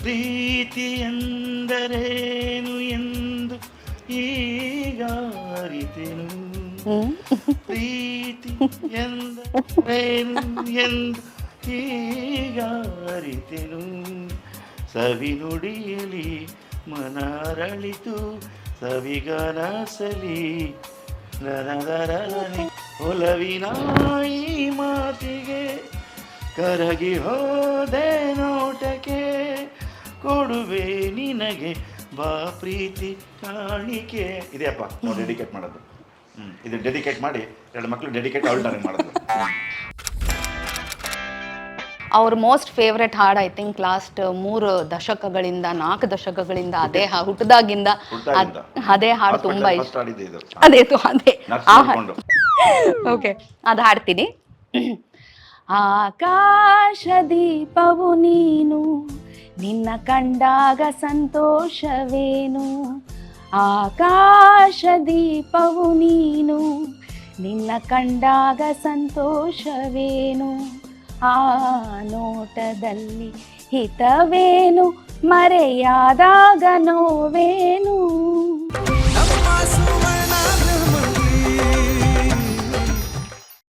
ಪ್ರೀತಿ ಎಂದರೇನು ಎಂದು ಈಗ ಅರಿತೆನು ಪ್ರೀತಿ ಎಂದರೇನು ಎಂದು ಈಗ ಅರಿತೆನು ಸವಿ ನುಡಿಯಲಿ ಮನರಳಿತು ಸವಿಗನಸಲಿ ನನದರಲಿ ಒಲವಿನ ಈ ಮಾತಿಗೆ ಕರಗಿ ಹೋದೆ ನೋಟಕ್ಕೆ ಕೊಡುವೆ ನಿನಗೆ. ಬಾ ಪ್ರೀತಿ ಕಾಣಿಕೆ. ಇದೆಯಪ್ಪ ನಾವು ಡೆಡಿಕೇಟ್ ಮಾಡೋದು. ಹ್ಮ್ ಇದು ಡೆಡಿಕೇಟ್ ಮಾಡಿ ಎರಡು ಮಕ್ಕಳು ಡೆಡಿಕೇಟ್ ಅವಳು ನನಗೆ ಮಾಡೋದು. ಅವ್ರ ಮೋಸ್ಟ್ ಫೇವ್ರೆಟ್ ಹಾಡ್ ಐ ಥಿಂಕ್ ಲಾಸ್ಟ್ ಮೂರು ದಶಕಗಳಿಂದ ನಾಲ್ಕು ದಶಕಗಳಿಂದ ಅದೇ ಹುಟ್ಟದಾಗಿಂದ ಹುಟ್ದಾಗಿಂದ ಅದ್- ಅದೇ ಹಾಡು ತುಂಬಾ ಇಷ್ಟ. ಅದೇ ತು- ಅದೇ. ನರ್ಸ್ ಆ ಹಾಡು. ಓಕೆ ಅದು ಹಾಡ್ತೀನಿ. ಆಕಾಶ ದೀಪವು ನೀನು ನಿನ್ನ ಕಂಡಾಗ ಸಂತೋಷವೇನು? ಆಕಾಶ ದೀಪವು ನೀನು. ನಿನ್ನ ಕಂಡಾಗ ಸಂತೋಷವೇನು? ಆ ನೋಟದಲ್ಲಿ ಹಿತವೇನು? ಮರೆಯಾದಾಗ ನೋವೇನು?